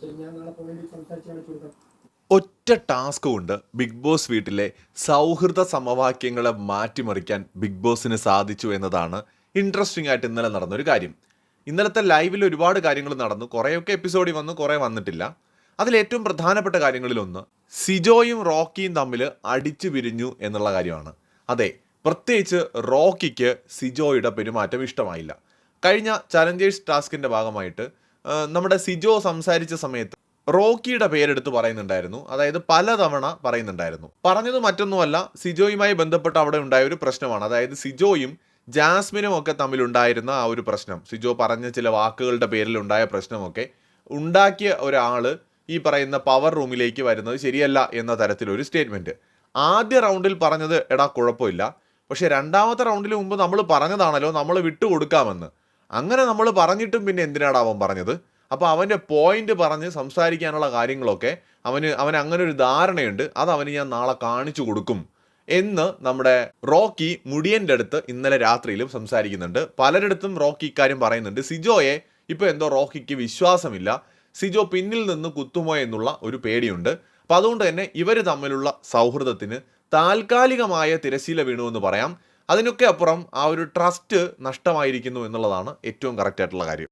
ശരി ഞാൻ നാളെ ഒറ്റ ടാസ്ക് കൊണ്ട് ബിഗ് ബോസ് വീട്ടിലെ സൗഹൃദ സമവാക്യങ്ങളെ മാറ്റിമറിക്കാൻ ബിഗ് ബോസിന് സാധിച്ചു എന്നതാണ് ഇൻട്രസ്റ്റിംഗ് ആയിട്ട് ഇന്നലെ നടന്നൊരു കാര്യം. ഇന്നലത്തെ ലൈവിൽ ഒരുപാട് കാര്യങ്ങൾ നടന്നു. കുറേയൊക്കെ എപ്പിസോഡിൽ വന്നു കുറേ വന്നിട്ടില്ല. അതിലേറ്റവും പ്രധാനപ്പെട്ട കാര്യങ്ങളിലൊന്ന് സിജോയും റോക്കിയും തമ്മിൽ അടിച്ചു പിരിഞ്ഞു എന്നുള്ള കാര്യമാണ്. അതെ പ്രത്യേകിച്ച് റോക്കിക്ക് സിജോയുടെ പെരുമാറ്റം ഇഷ്ടമായില്ല. കഴിഞ്ഞ ചലഞ്ചേഴ്സ് ടാസ്കിന്റെ ഭാഗമായിട്ട് നമ്മുടെ സിജോ സംസാരിച്ച സമയത്ത് റോക്കിയുടെ പേരെടുത്ത് പറയുന്നുണ്ടായിരുന്നു. അതായത് പലതവണ പറയുന്നുണ്ടായിരുന്നു. പറഞ്ഞത് മറ്റൊന്നുമല്ല സിജോയുമായി ബന്ധപ്പെട്ട് അവിടെ ഉണ്ടായ ഒരു പ്രശ്നമാണ്. അതായത് സിജോയും ജാസ്മിനും ഒക്കെ തമ്മിലുണ്ടായിരുന്ന ആ ഒരു പ്രശ്നം. സിജോ പറഞ്ഞ ചില വാക്കുകളുടെ പേരിൽ ഉണ്ടായ പ്രശ്നമൊക്കെ ഉണ്ടാക്കിയ ഒരാൾ ഈ പറയുന്ന പവർ റൂമിലേക്ക് വരുന്നത് ശരിയല്ല എന്ന തരത്തിലൊരു സ്റ്റേറ്റ്മെന്റ് ആദ്യ റൗണ്ടിൽ പറഞ്ഞത് എടാ കുഴപ്പമില്ല. പക്ഷേ രണ്ടാമത്തെ റൗണ്ടിന് മുമ്പ് നമ്മൾ പറഞ്ഞതാണല്ലോ നമ്മൾ വിട്ടുകൊടുക്കാമെന്ന്. അങ്ങനെ നമ്മൾ പറഞ്ഞിട്ടും പിന്നെ എന്തിനാണ് അവൻ പറഞ്ഞത്? അപ്പോൾ അവന്റെ പോയിന്റ് പറഞ്ഞ് സംസാരിക്കാനുള്ള കാര്യങ്ങളൊക്കെ അവന് അവൻ അങ്ങനെ ഒരു ധാരണയുണ്ട്. അത് അവന് ഞാൻ നാളെ കാണിച്ചു കൊടുക്കും എന്ന് നമ്മുടെ റോക്കി മുടിയന്റെ അടുത്ത് ഇന്നലെ രാത്രിയിലും സംസാരിക്കുന്നുണ്ട്. പലരിടത്തും റോക്കി ഇക്കാര്യം പറയുന്നുണ്ട്. സിജോയെ ഇപ്പോൾ എന്തോ റോക്കിക്ക് വിശ്വാസമില്ല. സിജോ പിന്നിൽ നിന്ന് കുത്തുമോ എന്നുള്ള ഒരു പേടിയുണ്ട്. അപ്പം അതുകൊണ്ട് തന്നെ ഇവർ തമ്മിലുള്ള സൗഹൃദത്തിന് താൽക്കാലികമായ തിരശീല വീണു എന്ന് പറയാം. അതിനൊക്കെ അപ്പുറം ആ ഒരു ട്രസ്റ്റ് നഷ്ടമായിരിക്കുന്നു എന്നുള്ളതാണ് ഏറ്റവും കറക്റ്റായിട്ടുള്ള കാര്യം.